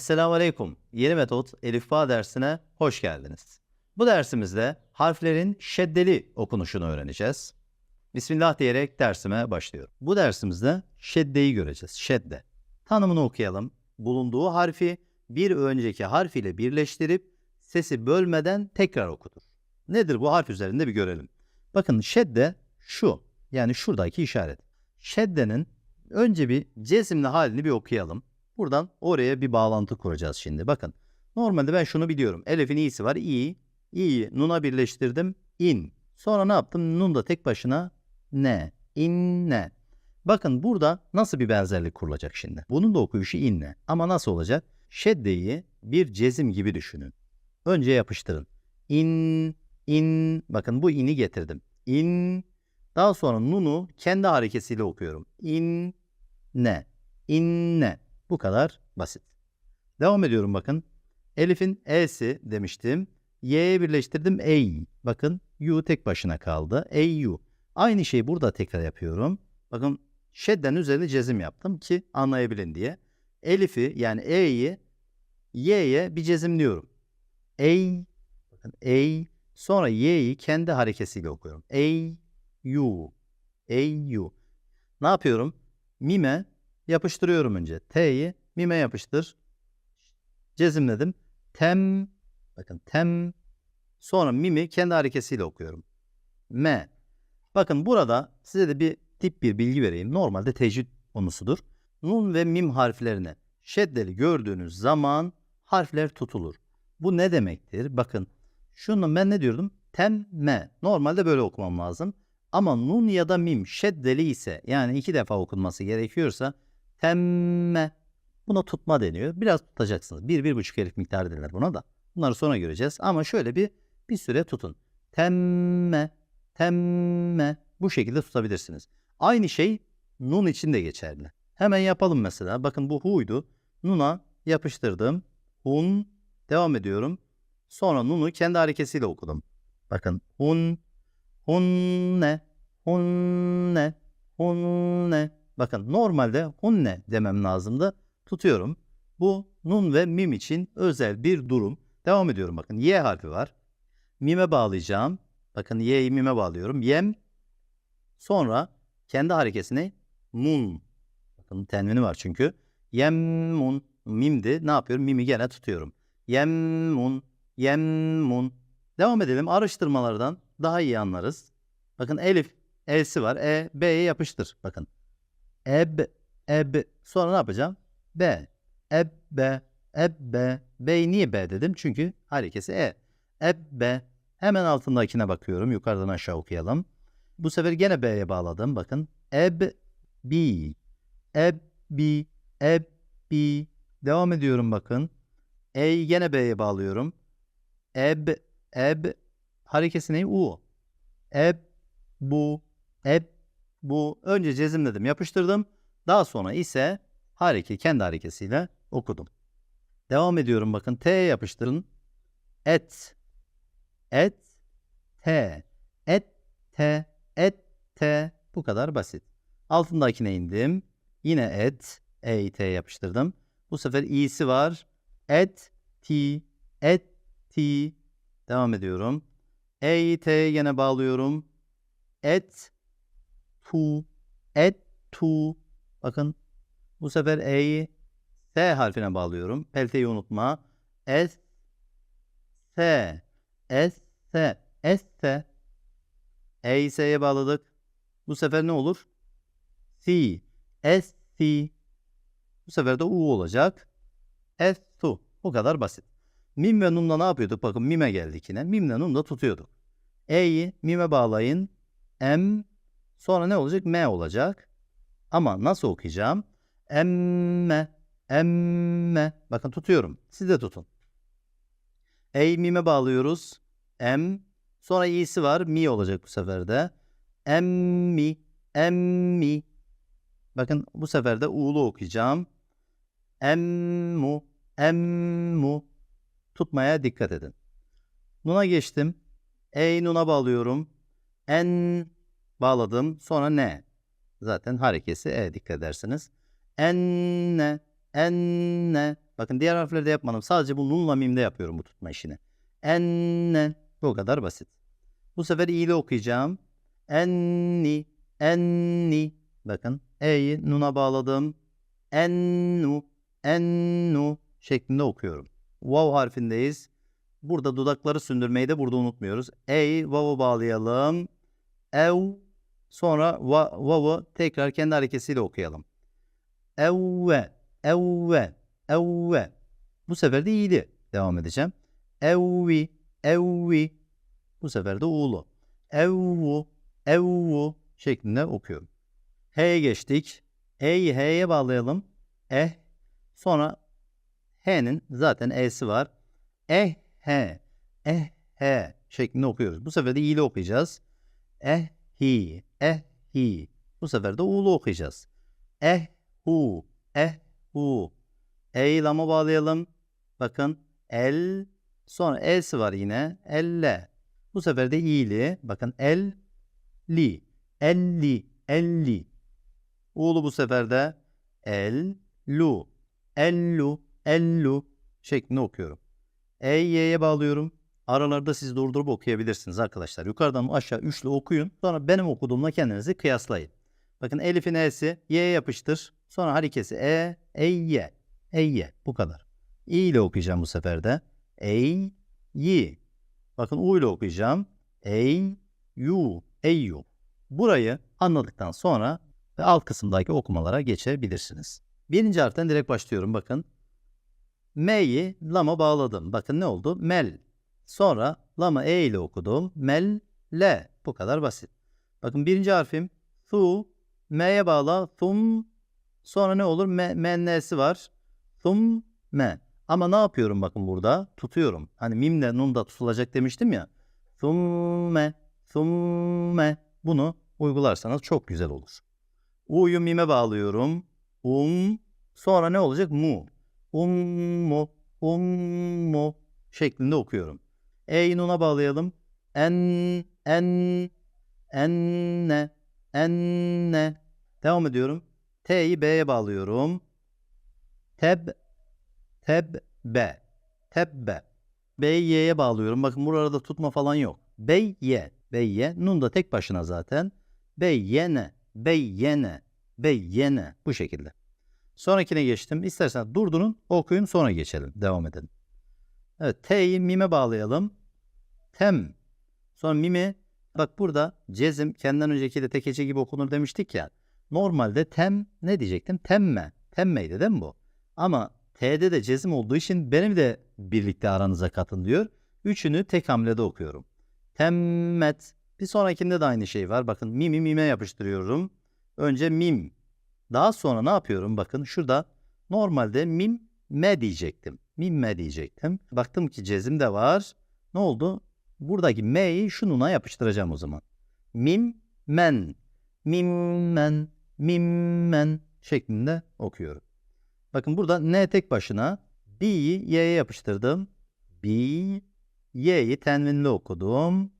Esselamu Aleyküm. Yeni metot Elifba dersine hoş geldiniz. Bu dersimizde harflerin şeddeli okunuşunu öğreneceğiz. Bismillah diyerek dersime başlıyorum. Bu dersimizde şeddeyi göreceğiz. Şedde. Tanımını okuyalım. Bulunduğu harfi bir önceki harf ile birleştirip sesi bölmeden tekrar okutur. Nedir bu harf üzerinde bir görelim. Bakın şedde şu. Yani şuradaki işaret. Şeddenin önce bir cesimli halini bir okuyalım. Buradan oraya bir bağlantı kuracağız şimdi. Bakın normalde ben şunu biliyorum. Elif'in i'si var. i. i'yi nun'a birleştirdim. in. Sonra ne yaptım? Nun da tek başına ne. inne. Bakın burada nasıl bir benzerlik kurulacak şimdi. Bunun da okuyuşu inne. Ama nasıl olacak? Şeddeyi bir cezim gibi düşünün. Önce yapıştırın. İn, in. Bakın bu ini getirdim. İn. Daha sonra nunu kendi hareketiyle okuyorum. İn, ne. İnne. Bu kadar basit. Devam ediyorum bakın. Elif'in e'si demiştim. Y'ye birleştirdim ey. Bakın yu tek başına kaldı. Ey yu. Aynı şeyi burada tekrar yapıyorum. Bakın şedden üzerine cezim yaptım ki anlayabilin diye. Elif'i yani e'yi y'ye bir cezimliyorum. Ey. Bakın ey. Sonra y'yi kendi hareketiyle okuyorum. Ey yu. Ey yu. Ne yapıyorum? Mime yapıştırıyorum önce. T'yi mime yapıştır. Cezimledim. Tem. Bakın tem. Sonra mimi kendi hareketiyle okuyorum. M. Bakın burada size de bir tip bir bilgi vereyim. Normalde tecvid konusudur. Nun ve mim harflerini şeddeli gördüğünüz zaman harfler tutulur. Bu ne demektir? Bakın şunu ben ne diyordum? Temme. Normalde böyle okumam lazım. Ama nun ya da mim şeddeli ise yani iki defa okunması gerekiyorsa temme. Buna tutma deniyor. Biraz tutacaksınız. Bir, bir buçuk elif miktarı denir buna da. Bunları sonra göreceğiz. Ama şöyle bir bir süre tutun. Temme, temme. Bu şekilde tutabilirsiniz. Aynı şey nun için de geçerli. Hemen yapalım mesela. Bakın bu hu'ydu. Nun'a yapıştırdım. Hun. Devam ediyorum. Sonra nun'u kendi hareketiyle okudum. Bakın hun, hunne, hunne, hunne. Bakın normalde hunne demem lazımdı. Tutuyorum. Bu nun ve mim için özel bir durum. Devam ediyorum bakın. Y harfi var. Mime bağlayacağım. Bakın y'yi mime bağlıyorum. Yem. Sonra kendi hareketini mun. Bakın tenvini var çünkü. Yemmun. Mimdi. Ne yapıyorum? Mimi gene tutuyorum. Yemmun. Yemmun. Devam edelim. Araştırmalardan daha iyi anlarız. Bakın elif. E'si var. E, B'ye yapıştır. Bakın. Eb, eb. Sonra ne yapacağım? B. Ebbe, ebbe. B'yi niye B dedim? Çünkü harekesi E. Ebbe. Hemen altındakine bakıyorum. Yukarıdan aşağı okuyalım. Bu sefer gene B'ye bağladım. Bakın. Eb, bi. Eb, bi. Eb, bi. Devam ediyorum bakın. E'yi gene B'ye bağlıyorum. Eb, eb. Harekesi ne? U. Eb, bu. Eb, bu. Önce cezimledim, yapıştırdım. Daha sonra ise hareket kendi hareketiyle okudum. Devam ediyorum bakın. T'ye yapıştırın. Et. Et. T. Et. T. Et. T. Bu kadar basit. Altındakine indim. Yine et. E, T yapıştırdım. Bu sefer i'si var. Et. T. Et. T. Devam ediyorum. E'yi T'ye gene bağlıyorum. Et. Tu. Et. Tu. Bakın bu sefer E'yi S harfine bağlıyorum. Pelteyi unutma. S S S S S S E'yi S'ye bağladık. Bu sefer ne olur? C S C Bu sefer de U olacak. S tu. Bu kadar basit. Mim ve Nun'la ne yapıyorduk? Bakın Mim'e geldik yine. Mim'le Nun'la tutuyorduk. E'yi Mim'e bağlayın. M sonra ne olacak? M olacak. Ama nasıl okuyacağım? Emme, emme. Bakın tutuyorum. Siz de tutun. Ey mime bağlıyoruz. Em. Sonra i'si var. Mi olacak bu sefer de. Emmi, emmi. Bakın bu sefer de u'lu okuyacağım. Emmu, emmu. Tutmaya dikkat edin. Nun'a geçtim. Ey nun'a bağlıyorum. En bağladım. Sonra ne? Zaten harekesi e dikkat edersiniz. Enne, enne. Bakın diğer harflerde yapmadım. Sadece bu nunla mimde yapıyorum bu tutma işini. Enne. Bu kadar basit. Bu sefer i'li okuyacağım. Enni. Enni. Bakın e'yi nuna bağladım. Ennu. Ennu şeklinde okuyorum. Vav harfindeyiz. Burada dudakları sündürmeyi de burada unutmuyoruz. Ey vav'u bağlayalım. Ev sonra va, vav'u tekrar kendi hareketiyle okuyalım. Evve, evve, evve. Bu sefer de iyiydi. Devam edeceğim. Evvi, evvi. Bu sefer de uğulu. Evvu, evvu şeklinde okuyorum. H'ye geçtik. E'yi H'ye bağlayalım. Eh. Sonra H'nin zaten E'si var. Eh, he, eh, he şeklinde okuyoruz. Bu sefer de i'li okuyacağız. Eh, hi, eh, hi. Bu sefer de u'lu okuyacağız. Eh, hu, eh, hu. E'yi lama bağlayalım. Bakın el, sonra el'si var yine. Elle. Bu sefer de i'li. Bakın el, li, elli, elli. U'lu bu sefer de el, lu, ellu, ellu şeklinde okuyorum. E'yi Y'ye bağlıyorum. Aralarda siz durdurup okuyabilirsiniz arkadaşlar. Yukarıdan aşağı üçlü okuyun. Sonra benim okuduğumla kendinizi kıyaslayın. Bakın Elif'in E'si Y'ye yapıştır. Sonra harekesi E, Eyye. Eyye. Bu kadar. İ ile okuyacağım bu sefer de. Ey, yi. Bakın U ile okuyacağım. Ey, yu, eyyu. Burayı anladıktan sonra ve alt kısımdaki okumalara geçebilirsiniz. Birinci harften direkt başlıyorum. Bakın M'yi lama bağladım. Bakın ne oldu? Mel. Sonra lama e ile okudum. Mel, le. Bu kadar basit. Bakın birinci harfim thu. M'ye bağla. Thum. Sonra ne olur? Me, var. Thum, me. Ama ne yapıyorum bakın burada? Tutuyorum. Hani mimle nun da tutulacak demiştim ya. Thumme, thumme. Bunu uygularsanız çok güzel olur. U'yu mime bağlıyorum. Um. Sonra ne olacak? Mu ummu, ummu şeklinde okuyorum. E'yi nuna bağlayalım. En, en, enne, enne. Devam ediyorum. T'yi B'ye bağlıyorum. Teb, tebbe, tebbe. B'yi Y'ye bağlıyorum. Bakın burada tutma falan yok. Beyye, beyye. Nun da tek başına zaten. Beyyene, beyyene, beyyene. Bu şekilde. Sonrakine geçtim. İsterseniz durdurun, okuyun sonra geçelim. Devam edelim. Evet, T'yi mime bağlayalım. Tem. Sonra mimi, bak burada cezim kendinden önceki de tekece gibi okunur demiştik ya. Normalde tem ne diyecektim? Temme. Temmeydi değil mi bu? Ama T'de de cezim olduğu için benim de birlikte aranıza katın diyor. Üçünü tek hamlede okuyorum. Temmet. Bir sonrakinde de aynı şey var. Bakın mimi mime yapıştırıyorum. Önce mim. Daha sonra ne yapıyorum? Bakın şurada normalde mim me diyecektim. Mim me diyecektim. Baktım ki cezim de var. Ne oldu? Buradaki me'yi şununa yapıştıracağım o zaman. Mim men. Mim men. Mim men şeklinde okuyorum. Bakın burada n tek başına b'yi y'ye yapıştırdım. B, y'yi tenvinli okudum.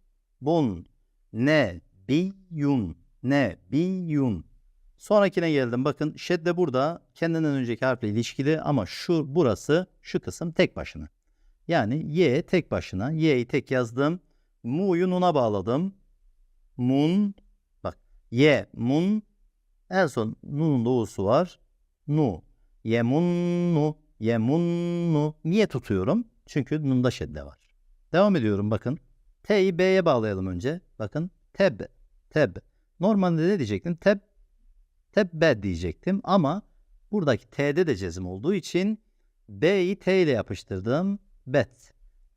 Bun, ne, bi, yun, ne, bi, yun. Sonrakine geldim. Bakın şedde burada kendinden önceki harfle ilişkili ama şu burası şu kısım tek başına. Yani y tek başına. Y'yi tek yazdım. Mu'yu nun'a bağladım. Mun bak y mun en son nun'un da u'su var. Nu. Yemunnu. Yemunnu. Niye tutuyorum? Çünkü nun'da şedde var. Devam ediyorum bakın. T'yi B'ye bağlayalım önce. Bakın teb. Teb. Normalde ne diyecektim? Teb tebbe diyecektim ama buradaki T'de de cezim olduğu için B'yi T ile yapıştırdım. Bet.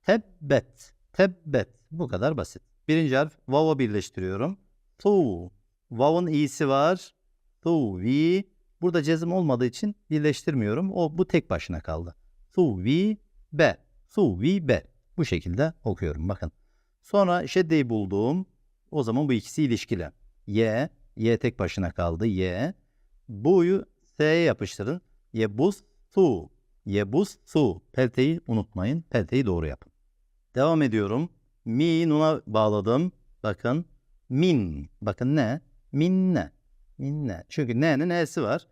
Tebbet. Tebbet. Bu kadar basit. Birinci harf vav'a birleştiriyorum. Tu. Vav'ın i'si var. Tu vi. Burada cezim olmadığı için birleştirmiyorum. O bu tek başına kaldı. Tu vi be. Tu vi be. Bu şekilde okuyorum. Bakın. Sonra şeddeyi bulduğum o zaman bu ikisi ilişkili. Y Y tek başına kaldı. Y. Bu'yu S'ye yapıştırın. Yebus su. Yebus su. Pelteyi unutmayın. Pelteyi doğru yapın. Devam ediyorum. Mi nuna bağladım. Bakın. Min. Bakın ne? Minne. Minne. Çünkü ne'nin n'si var.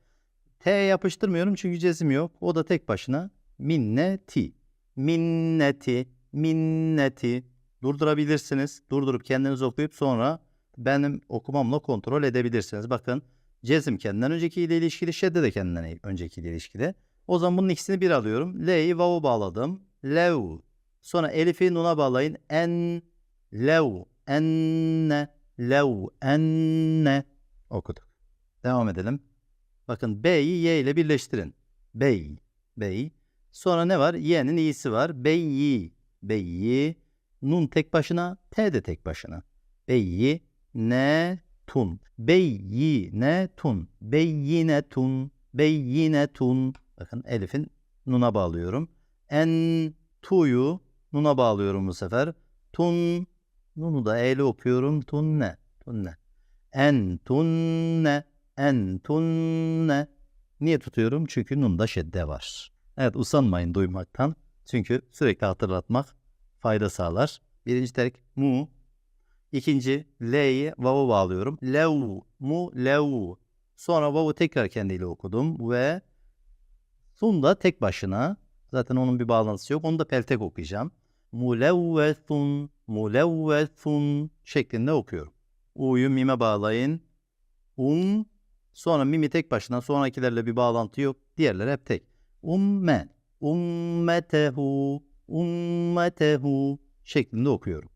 T'ye yapıştırmıyorum çünkü cezim yok. O da tek başına Minneti. Minneti. Minneti. Durdurabilirsiniz. Durdurup kendiniz okuyup sonra benim okumamla kontrol edebilirsiniz. Bakın cezim kendinden öncekiyle ilişkili, şedde de kendinden öncekiyle ilişkili. O zaman bunun ikisini bir alıyorum. L'yi vav'a bağladım. Lev. Sonra elifi nuna bağlayın. En, lev, enne, lev, enne. Okuduk. Devam edelim. Bakın B'yi Y ile birleştirin. Bey, bey. Sonra ne var? Y'nin i'si var. Beyyi, beyyi. Nun tek başına, T de tek başına. Beyyi, ne, tun. Beyyi, ne, tun. Beyyine tun. Beyyine tun. Bakın elifin nuna bağlıyorum. En, tu'yu nuna bağlıyorum bu sefer. Tun, nunu da e ile okuyorum. Tunne, tunne. En, tunne, en, tunne. Niye tutuyorum? Çünkü nunda şedde var. Evet usanmayın duymaktan. Çünkü sürekli hatırlatmak fayda sağlar. Birinci terik mu. İkinci L'yi vav'a bağlıyorum. Lev, mu, lev. Sonra vav'u tekrar kendiyle okudum ve sun da tek başına. Zaten onun bir bağlantısı yok. Onu da peltek okuyacağım. Mulevvethun, mulevvethun şeklinde okuyorum. U'yu mime bağlayın. Um, sonra mimi tek başına sonrakilerle bir bağlantı yok. Diğerleri hep tek. Umme, ummetehu, ummetehu şeklinde okuyorum.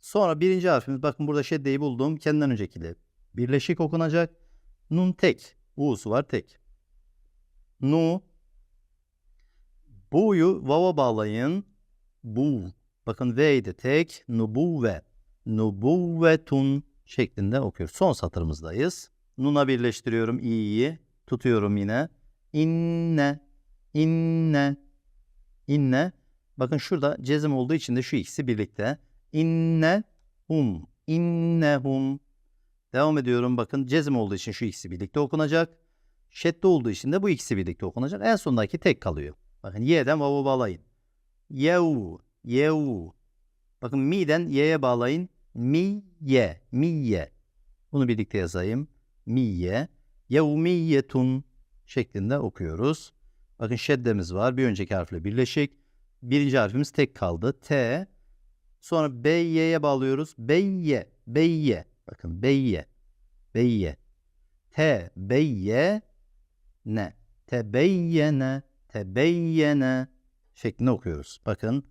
Sonra birinci harfimiz bakın burada şeddeyi buldum. Kendinden öncekiyle birleşik okunacak. Nun tek. U'su var tek. Nu. Bu'yu vava bağlayın. Bu. Bakın V'yi de tek. Nubuve. Nubuvvetun şeklinde okuyoruz. Son satırımızdayız. Nun'a birleştiriyorum i'yi. Tutuyorum yine. İnne. İnne. İnne. Bakın şurada cezim olduğu için de şu ikisi birlikte. İnne hum. İnnehum. Devam ediyorum. Bakın cezim olduğu için şu ikisi birlikte okunacak. Şedde olduğu için de bu ikisi birlikte okunacak. En sondaki tek kalıyor. Bakın y'den vav'a bağlayın. Yev. Yev. Bakın mi'den y'ye bağlayın. Miye. Miye. Bunu birlikte yazayım. Miye. Yevmiyetun şeklinde okuyoruz. Bakın şeddemiz var. Bir önceki harfle birleşik. Birinci harfimiz tek kaldı. T. Sonra B'ye bağlıyoruz. Beyye. Beyye. Bakın Beyye. Beyye. T. Beyye. Ne. Tebeyyene. Tebeyyene. Şeklinde okuyoruz. Bakın.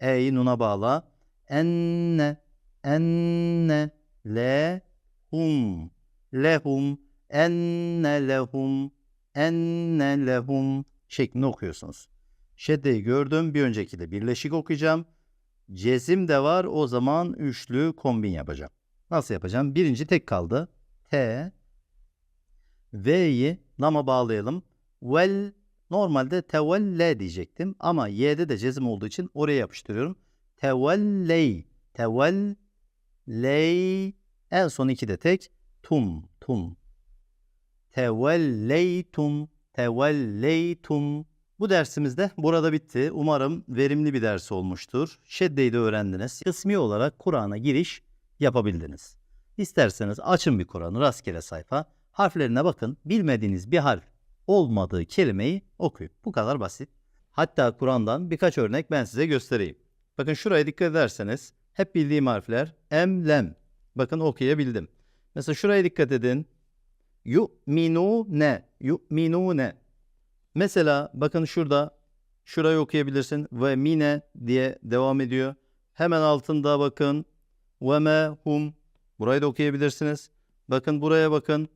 E'yi nuna bağla. Enne. Enne. Le. Hum. Lehum. Enne lehum. Enne lehum. Şeklinde okuyorsunuz. Şeddeyi gördüm. Bir önceki de birleşik okuyacağım. Cezim de var. O zaman üçlü kombin yapacağım. Nasıl yapacağım? Birinci tek kaldı. T. V'yi lama bağlayalım. Vel normalde tevelle diyecektim. Ama Y'de de cezim olduğu için oraya yapıştırıyorum. Tevelley. Tevelley. En son iki de tek. Tum. Tum. Tevelleytum. Tevelleytum. Bu dersimiz de burada bitti. Umarım verimli bir ders olmuştur. Şeddeyi de öğrendiniz. Kısmi olarak Kur'an'a giriş yapabildiniz. İsterseniz açın bir Kur'an'ı rastgele sayfa. Harflerine bakın. Bilmediğiniz bir harf olmadığı kelimeyi okuyun. Bu kadar basit. Hatta Kur'an'dan birkaç örnek ben size göstereyim. Bakın şuraya dikkat ederseniz hep bildiğim harfler em, lem. Bakın okuyabildim. Mesela şuraya dikkat edin. Yu'minune. Yu'minune. Mesela bakın şurada şurayı okuyabilirsin ve mine diye devam ediyor. Hemen altında bakın ve me hum. Burayı da okuyabilirsiniz. Bakın buraya bakın.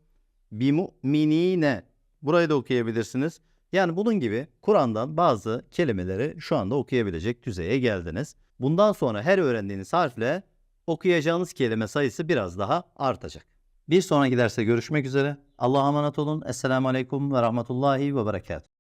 Bi mu'minine. Burayı da okuyabilirsiniz. Yani bunun gibi Kur'an'dan bazı kelimeleri şu anda okuyabilecek düzeye geldiniz. Bundan sonra her öğrendiğiniz harfle okuyacağınız kelime sayısı biraz daha artacak. Bir sonraki derste görüşmek üzere. Allah'a emanet olun. Esselamu Aleyküm ve Rahmetullahi ve Berekatuhu.